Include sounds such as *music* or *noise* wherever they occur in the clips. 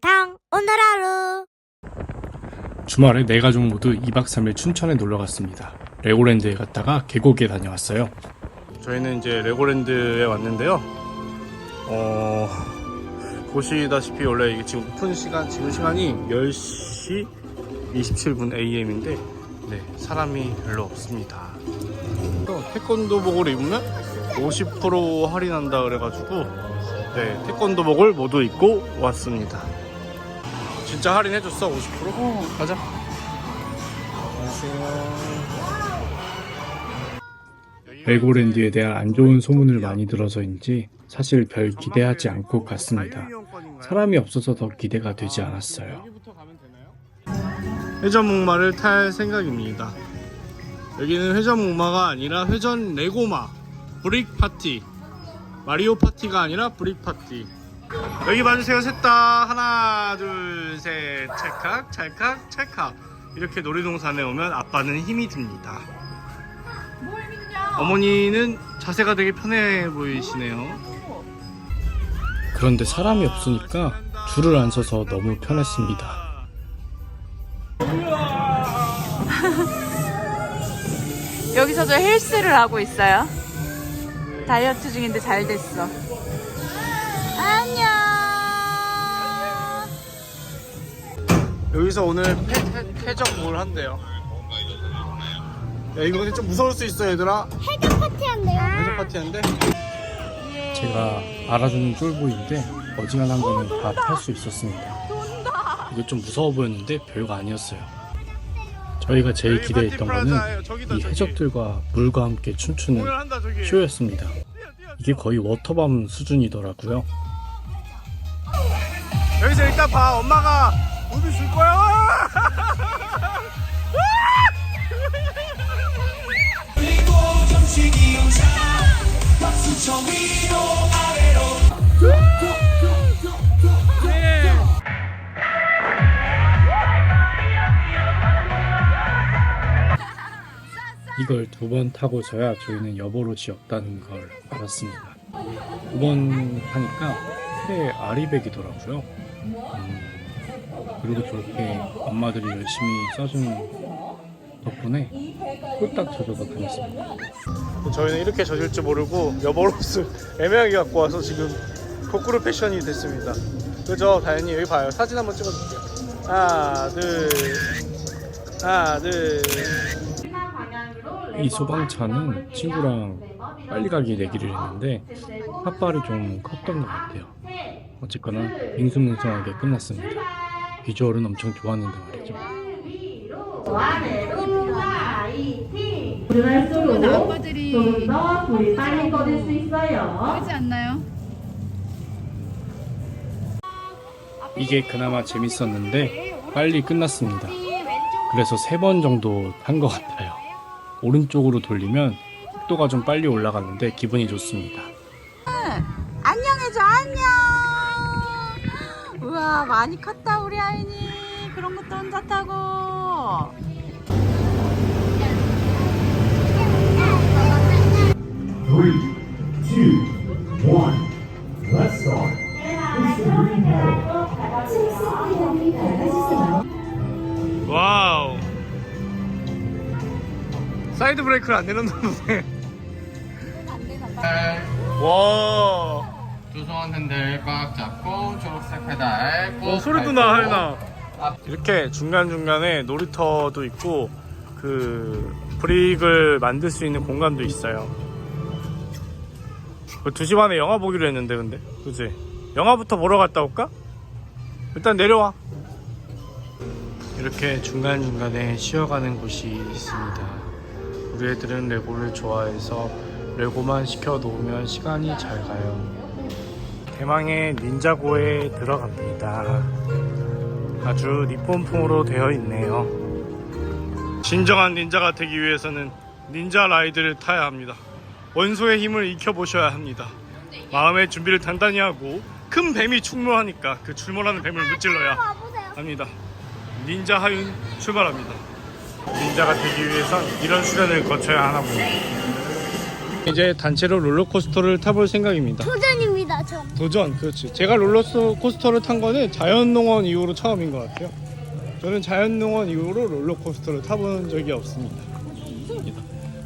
탕탕 오늘 하루 주말에 네 가족 모두 2박 3일 춘천에 놀러 갔습니다. 레고랜드에 갔다가 계곡에 다녀왔어요. 저희는 이제 레고랜드에 왔는데요. 어, 보시다시피 원래 이게 지금 오픈 시간, 지금 시간이 10시 27분 AM인데, 네, 사람이 별로 없습니다. 또 태권도복을 입으면 50% 할인한다 그래가지고, 네, 태권도복을 모두 입고 왔습니다. 진짜 할인해줬어 50%? 어. 가자. 레고랜드에 대한 안 좋은 소문을 많이 들어서인지 사실 별 기대하지 않고 갔습니다. 사람이 없어서 더 기대가 되지 않았어요. 회전 목마를 탈 생각입니다. 여기는 회전 목마가 아니라 회전 레고마 브릭 파티 마리오 파티가 아니라 브릭 파티 여기 봐주세요. 셋다. 하나 둘셋. 찰칵 찰칵 찰칵. 이렇게 놀이동산에 오면 아빠는 힘이 듭니다. 어머니는 자세가 되게 편해 보이시네요. 그런데 사람이 없으니까 줄을 안 서서 너무 편했습니다. *laughs* 여기서도 헬스를 하고 있어요. 다이어트 중인데 잘 됐어. 여기서 오늘 해적뭘 한대요? 야 이거 근데 좀 무서울 수 있어 얘들아. 해적 파티 한대요. 해적 파티 하는데 제가 알아주는 쫄보인데 어지간한 거는 다. 탈 수 있었습니다. 이거 좀 무서워 보였는데 별거 아니었어요. 저희가 제일 기대했던 거는 이 해적들과 물과 함께 춤추는 쇼였습니다. 이게 거의 워터밤 수준이더라고요. 여기서 일단 봐 엄마가 우비 줄 거야 이걸 두 번 타고 서야 저희는 여보롯이 없다는 걸 알았습니다. 두번 타니까 새 아리백이더라고요. 음, 그리고 저렇게 엄마들이 열심히 써준 덕분에 홀딱 젖어서 다녔습니다. 저희는 이렇게 젖을 줄 모르고 여보롯을 *laughs* 애매하게 갖고 와서 지금 거꾸로 패션이 됐습니다. 그죠? 다현이 여기 봐요. 사진 한번 찍어줄게요. 하나, 둘, 하나, 둘. 이 소방차는 친구랑 빨리 가기 내기를 했는데 핫발이 좀 컸던 것 같아요. 어쨌거나 밍숭맹숭하게 끝났습니다. 비주얼은 엄청 좋았는데 말이죠. 조금 아빠들이 조금 더 불이 빨리 꺼질 수 있어요. 하지 않나요? 이게 그나마 재밌었는데 빨리 끝났습니다. 그래서 세 번 정도 탄것 같아요. 오른쪽으로 돌리면 속도가 좀 빨리 올라가는데 기분이 좋습니다. 우와 많이 컸다 우리 아이니. 그런 것도 혼자 타고. Three, two, one. Let's start. 와우. 사이드 브레이크를 안 내놓는 보네. 와. 두손 핸들 꽉 잡고 초록색 페달 꾹 어, 소리도 나, 하연아. 이렇게 중간중간에 놀이터도 있고, 그, 브릭을 만들 수 있는 공간도 있어요. 그 2시 반에 영화 보기로 했는데, 근데. 그지? 영화부터 보러 갔다 올까? 일단 내려와. 이렇게 중간중간에 쉬어가는 곳이 있습니다. 우리 애들은 레고를 좋아해서 레고만 시켜 놓으면 시간이 잘 가요. 대망의 닌자고에 들어갑니다. 아주 니폰풍으로 되어 있네요. 진정한 닌자가 되기 위해서는 닌자 라이드를 타야 합니다. 원소의 힘을 익혀보셔야 합니다. 마음의 준비를 단단히 하고 큰 뱀이 충돌하니까 그 출몰하는 뱀을 무찔러야 합니다. 닌자 하윤 출발합니다. 닌자가 되기 위해선 이런 수련을 거쳐야 하나 봅니다. 이제 단체로 롤러코스터를 타볼 생각입니다. 도전입니다 저. 도전 그렇지. 제가 롤러코스터를 탄 거는 자연농원 이후로 처음인 것 같아요. 저는 자연농원 이후로 롤러코스터를 타본 적이 없습니다.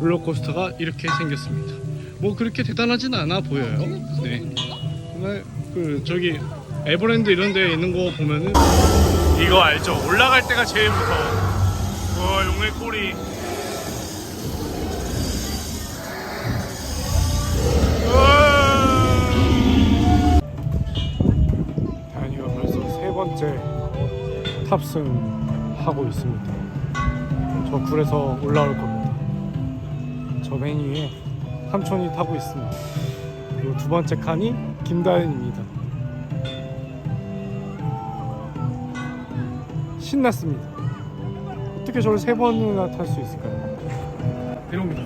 롤러코스터가 이렇게 생겼습니다. 뭐 그렇게 대단하진 않아 보여요. 네. 정말 그 저기 에버랜드 이런 데 있는 거 보면은 이거 알죠? 올라갈 때가 제일 무서워. 와 용의 꼬리 세 번째 탑승하고 있습니다. 저 굴에서 올라올 겁니다. 저 맨 위에 삼촌이 타고 있습니다. 그리고 두 번째 칸이 김다현입니다. 신났습니다. 어떻게 저를 세 번이나 탈 수 있을까요? 이럽니다.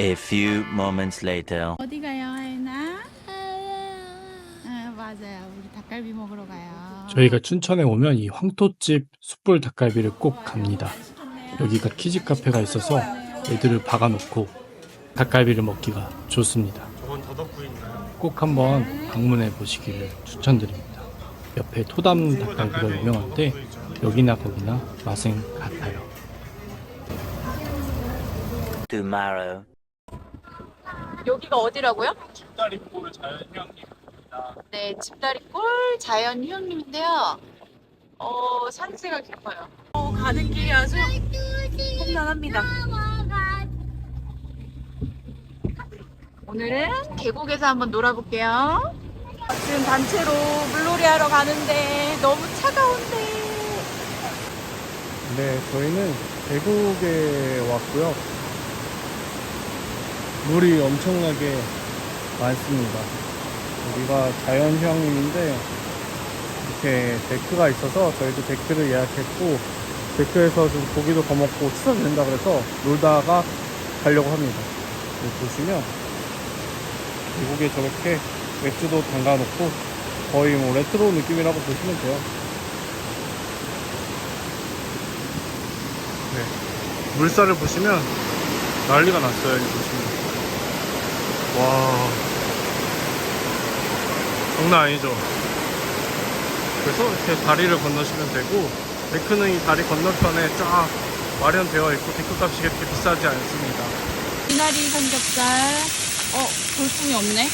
A few moments later. 어디 가요, 하연아? 아, 맞아요. 우리 닭갈비 먹으러 가요. 저희가 춘천에 오면 이 황토집 숯불 닭갈비를 꼭 갑니다. 여기가 키즈 카페가 있어서 애들을 박아놓고 닭갈비를 먹기가 좋습니다. 꼭 한번 방문해 보시기를 추천드립니다. 옆에 토담 닭갈비가 유명한데 여기나 거기나 맛은 같아요. Tomorrow. 여기가 어디라고요? 집다리골 자연휴양림입니다. 네, 집다리골 자연휴양림인데요. 어, 산세가 깊어요. 어, 가는 길이 아주 험난합니다. 오늘은 계곡에서 한번 놀아볼게요. 지금 단체로 물놀이 하러 가는데 너무 차가운데. 네, 저희는 계곡에 왔고요. 물이 엄청나게 많습니다. 여기가 자연휴양림인데 이렇게 데크가 있어서 저희도 데크를 예약했고 데크에서 좀 고기도 더 먹고 추석이 된다 그래서 놀다가 가려고 합니다. 보시면 계곡에 저렇게 맥주도 담가놓고 거의 뭐 레트로 느낌이라고 보시면 돼요. 네. 물살을 보시면 난리가 났어요. 여기 보시면. 와. 장난 아니죠? 그래서 이렇게 다리를 건너시면 되고, 데크는 이 다리 건너편에 쫙 마련되어 있고, 데크값이 그렇게 비싸지 않습니다. 미나리 삼겹살. 어, 돌풍이 없네?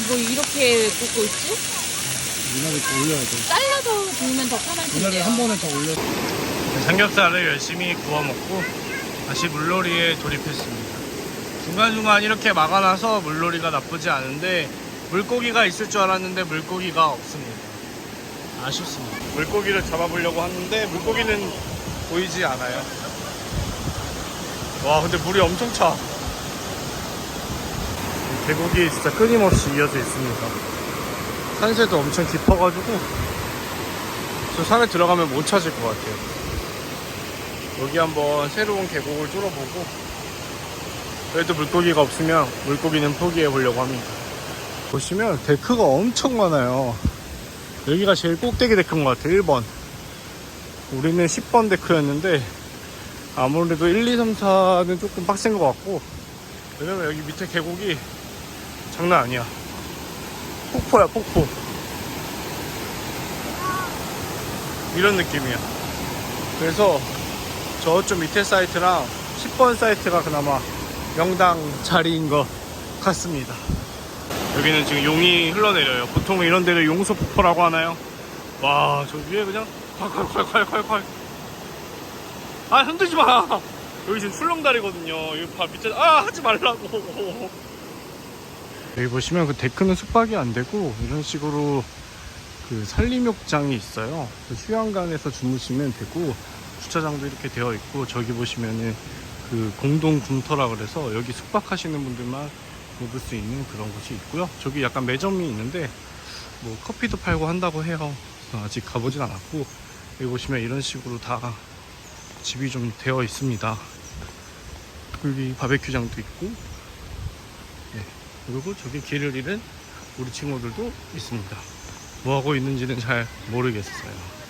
이거 이렇게 굽고 있지? 미나리 더 올려야죠. 잘라서 구우면 더 편할 텐데요. 번에 더 올려. 삼겹살을 열심히 구워 먹고 다시 물놀이에 돌입했습니다. 중간중간 이렇게 막아놔서 물놀이가 나쁘지 않은데 물고기가 있을 줄 알았는데 물고기가 없습니다. 아쉽습니다. 물고기를 잡아보려고 하는데 물고기는 보이지 않아요. 와 근데 물이 엄청 차. 이 계곡이 진짜 끊임없이 이어져 있습니다. 산세도 엄청 깊어가지고 저 산에 들어가면 못 찾을 것 같아요. 여기 한번 새로운 계곡을 뚫어보고 그래도 물고기가 없으면 물고기는 포기해 보려고 합니다. 보시면 데크가 엄청 많아요. 여기가 제일 꼭대기 데크인 것 같아요. 1번. 우리는 10번 데크였는데 아무래도 1, 2, 3, 4는 조금 빡센 것 같고 왜냐면 여기 밑에 계곡이 장난 아니야. 폭포야 폭포. 이런 느낌이야. 그래서 저쪽 밑에 사이트랑 10번 사이트가 그나마 명당 자리인 것 같습니다. 여기는 지금 용이 흘러내려요. 보통 이런 데를 용소 폭포라고 하나요? 와, 저 위에 그냥 콸콸콸콸콸콸. 아, 흔들지 마! 여기 지금 출렁다리거든요. 여기 봐, 밑에, 아, 하지 말라고. 여기 보시면 그 데크는 숙박이 안 되고, 이런 식으로 그 산림욕장이 있어요. 그 휴양간에서 주무시면 되고, 주차장도 이렇게 되어 있고 저기 보시면은 그 공동 군터라 그래서 여기 숙박하시는 분들만 묵을 수 있는 그런 곳이 있고요. 저기 약간 매점이 있는데 뭐 커피도 팔고 한다고 해요. 아직 가보진 않았고 여기 보시면 이런 식으로 다 집이 좀 되어 있습니다. 여기 바베큐장도 있고 네. 그리고 저기 길을 잃은 우리 친구들도 있습니다. 뭐 하고 있는지는 잘 모르겠어요.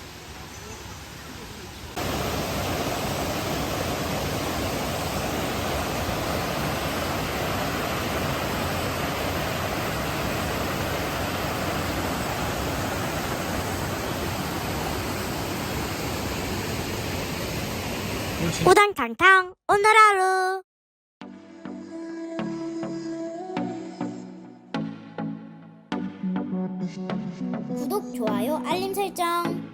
네. 우당탕탕 오늘 하루. 구독, 좋아요, 알림 설정.